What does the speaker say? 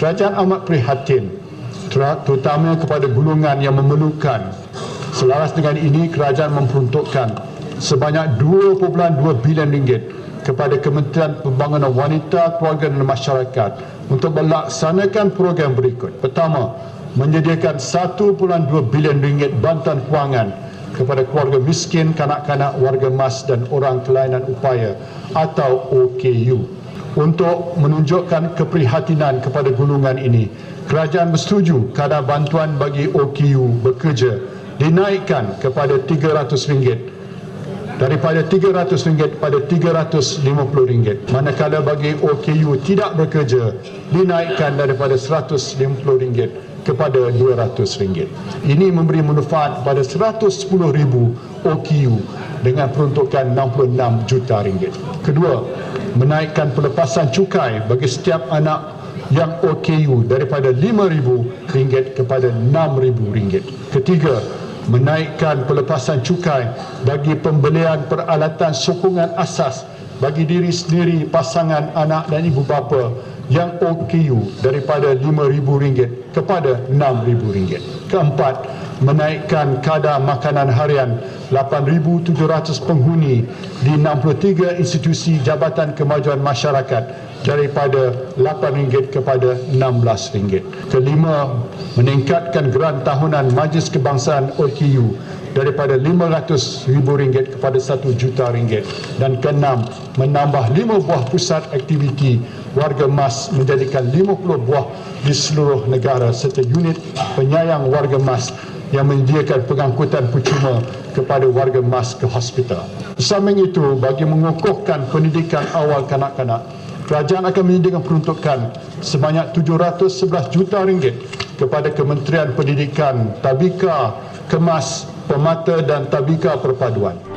Kerajaan amat prihatin ter- terutama kepada golongan yang memerlukan. Selaras dengan ini, kerajaan memperuntukkan sebanyak 2.2 bilion ringgit kepada Kementerian Pembangunan Wanita, Keluarga dan Masyarakat untuk melaksanakan program berikut. Pertama, menyediakan 1.2 bilion ringgit bantuan kewangan kepada keluarga miskin, kanak-kanak, warga mas dan orang kelainan upaya atau OKU. Untuk menunjukkan keprihatinan kepada golongan ini, kerajaan bersetuju kadar bantuan bagi OKU bekerja dinaikkan kepada RM300 daripada RM300 kepada RM350 manakala bagi OKU tidak bekerja dinaikkan daripada RM150 kepada RM200 ini memberi manfaat kepada 110,000 OKU dengan peruntukan 66 juta ringgit. Kedua menaikkan pelepasan cukai bagi setiap anak yang OKU daripada RM5,000 kepada RM6,000 ketiga menaikkan pelepasan cukai bagi pembelian peralatan sokongan asas bagi diri sendiri, pasangan, anak dan ibu bapa yang OKU daripada RM5,000 kepada RM6,000. Keempat, menaikkan kadar makanan harian 8,700 penghuni di 63 institusi Jabatan Kemajuan Masyarakat daripada RM8 kepada RM16. Kelima, meningkatkan geran tahunan Majlis Kebangsaan OKU daripada RM500,000 kepada RM1 juta ringgit. Dan keenam, menambah 5 buah pusat aktiviti warga mas menjadikan 50 buah di seluruh negara serta unit penyayang warga mas yang menyediakan pengangkutan percuma kepada warga mas ke hospital. Samping itu, bagi mengukuhkan pendidikan awal kanak-kanak, kerajaan akan menyediakan peruntukan sebanyak 711 juta ringgit kepada Kementerian Pendidikan, Tabika, Kemas, Pemata dan Tabika Perpaduan.